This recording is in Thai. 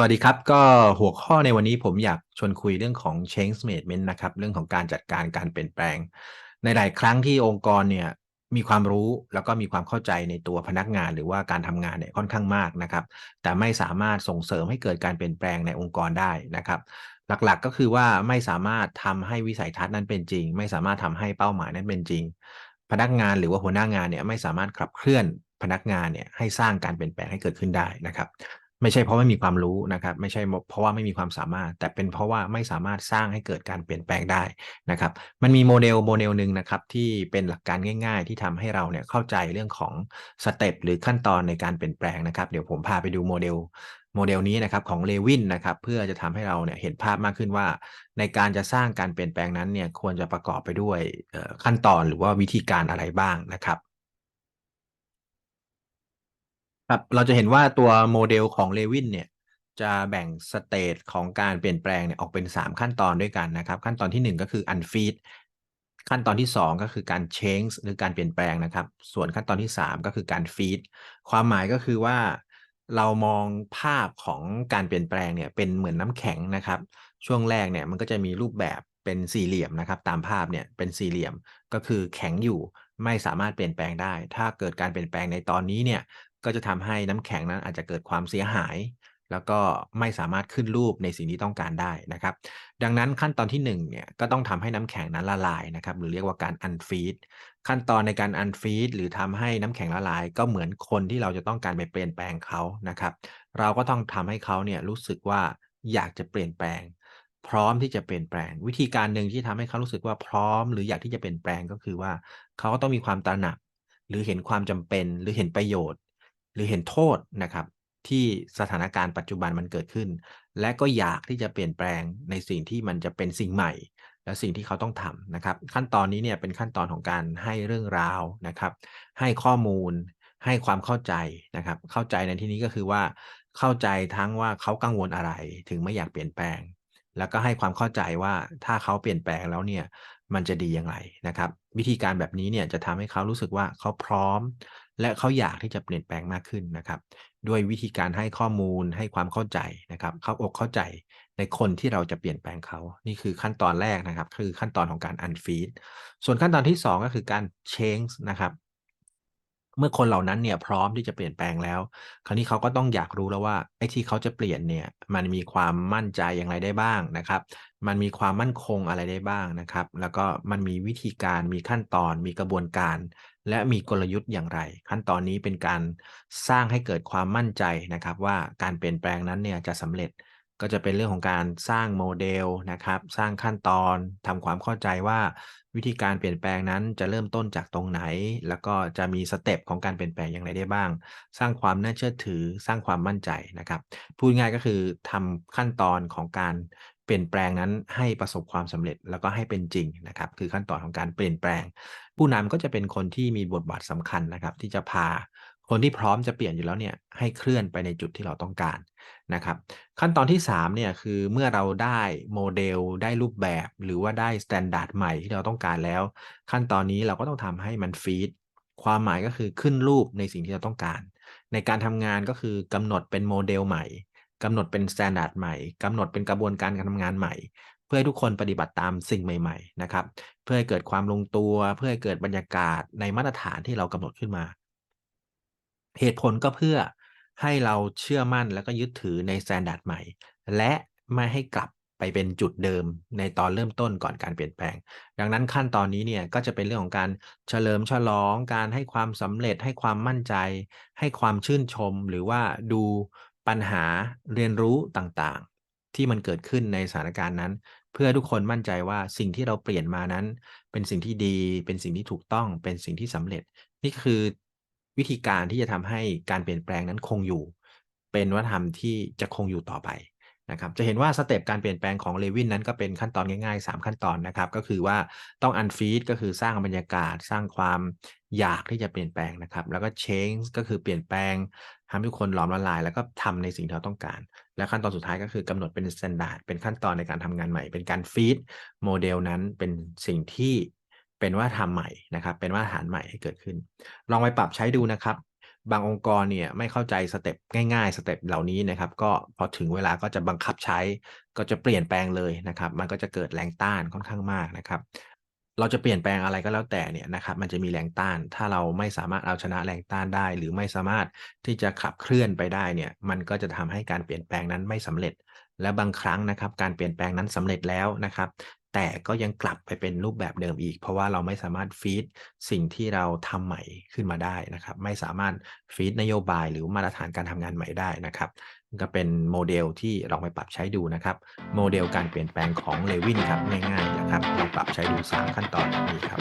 สวัสดีครับ ก็หัวข้อในวันนี้ผมอยากชวนคุยเรื่องของ change management นะครับ เรื่องของการจัดการการเปลี่ยนแปลง ในหลายครั้งที่องค์กรเนี่ยมีความรู้แล้วก็มีความเข้าใจในตัวพนักงานหรือว่าการทำงานเนี่ยค่อนข้างมากนะครับ แต่ไม่สามารถส่งเสริมให้เกิดการเปลี่ยนแปลงในองค์กรได้นะครับ หลักๆก็คือว่าไม่สามารถทำให้วิสัยทัศน์นั้นเป็นจริง ไม่สามารถทำให้เป้าหมายนั้นเป็นจริง พนักงานหรือว่าหัวหน้างานเนี่ยไม่สามารถขับเคลื่อนพนักงานเนี่ยให้สร้างการเปลี่ยนแปลงให้เกิดขึ้นได้นะครับ ไม่ใช่เพราะไม่มีความรู้นะครับ ไม่ใช่เพราะว่าไม่มีความสามารถ แต่เป็นเพราะว่าไม่สามารถสร้างให้เกิดการเปลี่ยนแปลงได้นะครับ มันมีโมเดลโมเดลหนึ่งนะครับที่เป็นหลักการง่าย ๆ ที่ทำให้เราเนี่ยเข้าใจเรื่องของสเต็ปหรือขั้นตอนในการเปลี่ยนแปลงนะครับเดี๋ยวผมพาไปดูโมเดลโมเดลนี้นะครับของเลวินนะครับเพื่อจะทำให้เราเนี่ยเห็นภาพมากขึ้นว่า ในการจะสร้างการเปลี่ยนแปลงนั้นเนี่ยควรจะประกอบไปด้วยขั้นตอนหรือว่าวิธีการอะไรบ้างนะครับ ครับเราจะเห็นว่าตัวโมเดลของเลวินเนี่ยจะแบ่งสเตจของการเปลี่ยนแปลงเนี่ยออกเป็น 3 ขั้นตอนด้วยกันนะครับ ขั้นตอนที่ 1 ก็คือ unfeed ขั้นตอนที่ 2 ก็คือการ change หรือการเปลี่ยนแปลงนะครับ ส่วนขั้นตอนที่ 3 ก็คือการ feed ความหมายก็คือว่าเรามองภาพของการเปลี่ยนแปลงเนี่ยเป็นเหมือนน้ำแข็งนะครับ ช่วงแรกเนี่ยมันก็จะมีรูปแบบเป็นสี่เหลี่ยมนะครับ ตามภาพเนี่ยเป็นสี่เหลี่ยมก็คือแข็งอยู่ไม่สามารถเปลี่ยนแปลงได้ ถ้าเกิดการเปลี่ยนแปลงในตอนนี้เนี่ย ก็จะทำให้น้ำแข็งนั้นอาจจะเกิดความเสียหาย แล้วก็ไม่สามารถขึ้นรูปในสิ่งที่ต้องการได้นะครับ ดังนั้นขั้นตอนที่1เนี่ยก็ต้องทำให้น้ำแข็งนั้นละลายนะครับ หรือเรียกว่าการอันฟีดขั้นตอนในการอันฟีดหรือทำให้น้ำแข็งละลาย ก็เหมือนคนที่เราจะต้องการไปเปลี่ยนแปลงเขานะครับ เราก็ต้องทำให้เขาเนี่ยรู้สึกว่าอยากจะเปลี่ยนแปลง พร้อมที่จะเปลี่ยนแปลง วิธีการหนึ่งที่ทำให้เขารู้สึกว่าพร้อม หรืออยากที่จะเปลี่ยนแปลงก็คือว่าเขาก็ต้องมีความตระหนักหรือเห็นความจำเป็นหรือเห็นประโยชน์ รือเห็นโทษนะครับ ที่สถานการณ์ปัจจุบันมันเกิดขึ้น และก็อยากที่จะเปลี่ยนแปลงในสิ่งที่มันจะเป็นสิ่งใหม่ และสิ่งที่เขาต้องทำนะครับ ขั้นตอนนี้เนี่ยเป็นขั้นตอนของการให้เรื่องราวนะครับ ให้ข้อมูล ให้ความเข้าใจนะครับ เข้าใจในที่นี้ก็คือว่าเข้าใจทั้งว่าเขากังวลอะไรถึงไม่อยากเปลี่ยนแปลง แล้วก็ให้ความเข้าใจว่าถ้าเขาเปลี่ยนแปลงแล้วเนี่ยมันจะดีย่างไรนะครับ วิธีการแบบนี้เนี่ยจะทำให้เขารู้สึกว่าเขาพร้อม และเขาอยากที่จะเปลี่ยนแปลงมากขึ้นนะครับ ด้วยวิธีการให้ข้อมูลให้ความเข้าใจนะครับ เข้าอกเข้าใจในคนที่เราจะเปลี่ยนแปลงเขานี่คือขั้นตอนแรกนะครับ คือขั้นตอนของการ unfeed ส่วนขั้นตอนที่ 2 ก็คือการ change นะครับ เมื่อคนเหล่านั้นเนี่ยพร้อมที่จะเปลี่ยนแปลงแล้ว คราวนี้เขาก็ต้องอยากรู้แล้วว่าไอ้ที่เขาจะเปลี่ยนเนี่ยมันมีความมั่นใจอย่างไรได้บ้างนะครับ มันมีความมั่นคงอะไรได้บ้างนะครับ แล้วก็มันมีวิธีการมีขั้นตอนมีกระบวนการ และมีกลยุทธ์อย่างไร ขั้นตอนนี้เป็นการสร้างให้เกิดความมั่นใจนะครับ ว่าการเปลี่ยนแปลงนั้นเนี่ยจะสำเร็จก็จะเป็นเรื่องของการสร้างโมเดลนะครับ สร้างขั้นตอนทำความเข้าใจว่าวิธีการเปลี่ยนแปลงนั้นจะเริ่มต้นจากตรงไหน แล้วก็จะมีสเต็ปของการเปลี่ยนแปลงอย่างไรได้บ้าง สร้างความน่าเชื่อถือ สร้างความมั่นใจนะครับ พูดง่ายก็คือทำขั้นตอนของการ เปลี่ยนแปลงนั้นให้ประสบความสำเร็จแล้วก็ให้เป็นจริงนะครับ คือขั้นตอนของการเปลี่ยนแปลง ผู้นำก็จะเป็นคนที่มีบทบาทสำคัญนะครับ ที่จะพาคนที่พร้อมจะเปลี่ยนอยู่แล้วเนี่ยให้เคลื่อนไปในจุดที่เราต้องการนะครับ ขั้นตอนที่3เนี่ยคือเมื่อเราได้โมเดลได้รูปแบบ หรือว่าได้สแตนดาร์ดใหม่ที่เราต้องการแล้ว ขั้นตอนนี้เราก็ต้องทำให้มันฟีดความหมายก็คือขึ้นรูปในสิ่งที่เราต้องการ ในการทำงานก็คือกำหนดเป็นโมเดลใหม่ กำหนดเป็นสแตนดาร์ดใหม่กำหนดเป็นกระบวนการการทำงานใหม่ เพื่อให้ทุกคนปฏิบัติตามสิ่งใหม่ ๆ นะครับ เพื่อให้เกิดความลงตัว เพื่อให้เกิดบรรยากาศในมาตรฐานที่เรากำหนดขึ้นมา เหตุผลก็เพื่อให้เราเชื่อมั่นแล้วก็ยึดถือในสแตนดาร์ดใหม่ และไม่ให้กลับไปเป็นจุดเดิมในตอนเริ่มต้นก่อนการเปลี่ยนแปลง ดังนั้นขั้นตอนนี้เนี่ยก็จะเป็นเรื่องของการเฉลิมฉลอง การให้ความสำเร็จ ให้ความมั่นใจ ให้ความชื่นชม หรือว่าดู ปัญหาเรียนรู้ต่างๆ ที่มันเกิดขึ้นในสถานการณ์นั้น เพื่อทุกคนมั่นใจว่าสิ่งที่เราเปลี่ยนมานั้น เป็นสิ่งที่ดี เป็นสิ่งที่ถูกต้อง เป็นสิ่งที่สำเร็จ นี่คือวิธีการที่จะทำให้การเปลี่ยนแปลงนั้นคงอยู่ เป็นวัฒนธรรมที่จะคงอยู่ต่อไป นะครับจะเห็นว่าสเต็ปการเปลี่ยนแปลงของเลวินนั้นก็เป็นขั้นตอนง่ายๆ 3 ขั้นตอนนะครับ ก็คือว่าต้องอันฟีดก็คือสร้างบรรยากาศ สร้างความอยากที่จะเปลี่ยนแปลงนะครับ แล้วก็ change ก็คือเปลี่ยนแปลงทำให้ทุกคนหลอมละลาย แล้วก็ทำในสิ่งที่เราต้องการ และขั้นตอนสุดท้ายก็คือกำหนดเป็นสแตนดาร์ดเป็นขั้นตอนในการทำงานใหม่ เป็นการฟีดโมเดลนั้นเป็นสิ่งที่เป็นว่าทำใหม่นะครับ เป็นว่าฐานใหม่ให้เกิดขึ้น ลองไปปรับใช้ดูนะครับ บางองค์กรเนี่ยไม่เข้าใจสเต็ปง่ายๆสเต็ปเหล่านี้นะครับก็พอถึงเวลาก็จะบังคับใช้ ก็จะเปลี่ยนแปลงเลยนะครับมันก็จะเกิดแรงต้านค่อนข้างมากนะครับเราจะเปลี่ยนแปลงอะไรก็แล้วแต่เนี่ยนะครับมันจะมีแรงต้าน ถ้าเราไม่สามารถเอาชนะแรงต้านได้ หรือไม่สามารถที่จะขับเคลื่อนไปได้เนี่ยมันก็จะทำให้การเปลี่ยนแปลงนั้นไม่สำเร็จ และบางครั้งนะครับการเปลี่ยนแปลงนั้นสำเร็จแล้วนะครับ แต่ก็ยังกลับไปเป็นรูปแบบเดิมอีก เพราะว่าเราไม่สามารถฟีดสิ่งที่เราทำใหม่ขึ้นมาได้นะครับ ไม่สามารถฟีดนโยบายหรือมาตรฐานการทำงานใหม่ได้นะครับก็เป็นโมเดลที่ลองไปปรับใช้ดูนะครับ โมเดลการเปลี่ยนแปลงของเลวินครับง่ายๆนะครับลองปรับใช้ดู 3 ขั้นตอนนี้ครับ